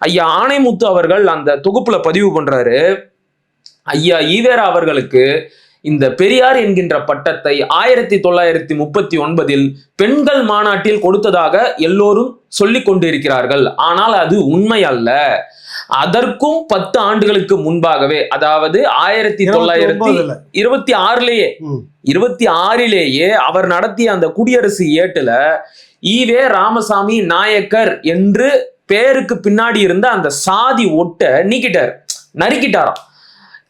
ஐயா ஆணைமுத்து அவர்கள் அந்த தொகுப்புல பதிவு பண்றாரு ஐயா ஈவேரா அவர்களுக்கு இந்த பெரியார் என்கின்ற பட்டத்தை ஆயிரத்தி தொள்ளாயிரத்தி முப்பத்தி ஒன்பதில் பெண்கள் மாநாட்டில் கொடுத்ததாக எல்லோரும் சொல்லிக் கொண்டிருக்கிறார்கள் ஆனால் அது உண்மை அல்ல அதற்கும் பத்து ஆண்டுகளுக்கு முன்பாகவே அதாவது ஆயிரத்தி தொள்ளாயிரத்தி 29 ல. இருபத்தி ஆறுலயே. இருபத்தி ஆறிலேயே அவர் நடத்திய அந்த குடியரசு ஏட்டுல ஈவே ராமசாமி நாயக்கர் என்று பேருக்கு பின்னாடி இருந்த அந்த சாதி ஒட்டை நீக்கிட்டார். நறுக்கிட்டாராம்.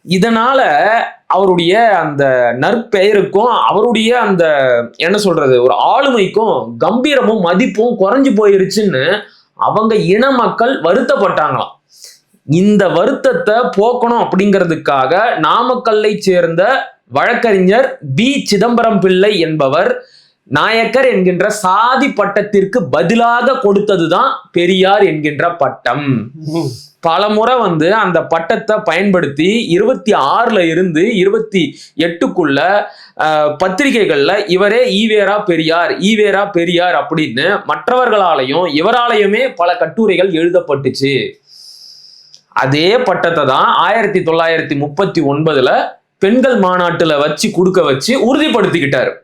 இதனால அவருடைய அந்த நற்பெயருக்கும் அவருடைய அந்த என்ன சொல்றது ஒரு ஆளுமைக்கும் கம்பீரமும் மதிப்பும் குறைஞ்சு போயிருச்சுன்னு அவங்க இன மக்கள் வருத்தப்பட்டாங்களாம். இந்த வருத்தத்தை போக்கணும் அப்படிங்கிறதுக்காக நாமக்கல்லை சேர்ந்த வழக்கறிஞர் பி சிதம்பரம் பிள்ளை என்பவர் நாயக்கர் என்கின்ற சாதி பட்டத்திற்கு பதிலாக கொடுத்ததுதான் பெரியார் என்கின்ற பட்டம். பலமுறை பல முறை வந்து அந்த பட்டத்தை பயன்படுத்தி இருபத்தி ஆறுல இருந்து இருபத்தி எட்டுக்குள்ள பத்திரிகைகள்ல இவரே ஈவேரா பெரியார் ஈவேரா பெரியார் அப்படின்னு மற்றவர்களாலையும் இவராலையுமே பல கட்டுரைகள் எழுதப்பட்டுச்சு. அதே பட்டத்தை தான் ஆயிரத்தி தொள்ளாயிரத்தி முப்பத்தி ஒன்பதுல பெண்கள் மாநாட்டுல வச்சு கொடுக்க வச்சு உறுதிப்படுத்திக்கிட்டாரு.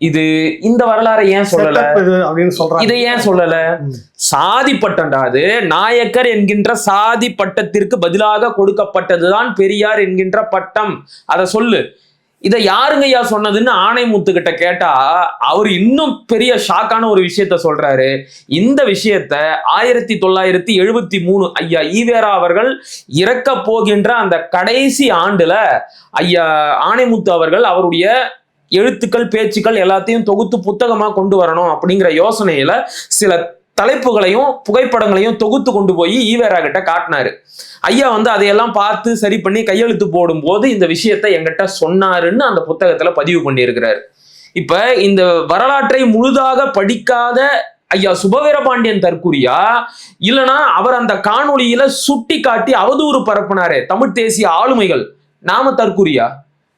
இது இந்த வரலாறை ஏன் சொல்லல? அப்படின்னு சொல்றாங்க. இதை ஏன் சொல்லல. சாதி பட்டம்டா அது. நாயக்கர் என்கின்ற சாதி பட்டத்திற்கு பதிலாக கொடுக்கப்பட்டதுதான் பெரியார் என்கின்ற பட்டம். அத சொல்லு. இதை யாருங்கய்யா சொன்னதுன்னு ஆணைமுத்து கிட்ட கேட்டா அவர் இன்னும் பெரிய ஷாக்கான ஒரு விஷயத்த சொல்றாரு. இந்த விஷயத்த ஆயிரத்தி தொள்ளாயிரத்தி எழுபத்தி மூணு ஐயா ஈவேரா அவர்கள் இறக்க போகின்ற அந்த கடைசி ஆண்டுல ஐயா ஆணைமுத்து அவர்கள் அவருடைய எழுத்துக்கள் பேச்சுக்கள் எல்லாத்தையும் தொகுத்து புத்தகமாக கொண்டு வரணும் அப்படிங்கிற யோசனையில சில தலைப்புகளையும் புகைப்படங்களையும் தொகுத்து கொண்டு போய் ஈவேரா கிட்ட காட்டினாரு. ஐயா வந்து அதையெல்லாம் பார்த்து சரி பண்ணி கையெழுத்து போடும்போது இந்த விஷயத்தை எங்கிட்ட சொன்னாருன்னு அந்த புத்தகத்துல பதிவு பண்ணியிருக்கிறாரு. இப்ப இந்த வரலாற்றை முழுதாக படிக்காத ஐயா சுபவீரபாண்டியன் தற்குறியா இல்லனா அவர் அந்த காணொளியில சுட்டி காட்டி அவதூறு பரப்புனாரே தமிழ் தேசிய ஆளுமைகள் நாம தற்குறியா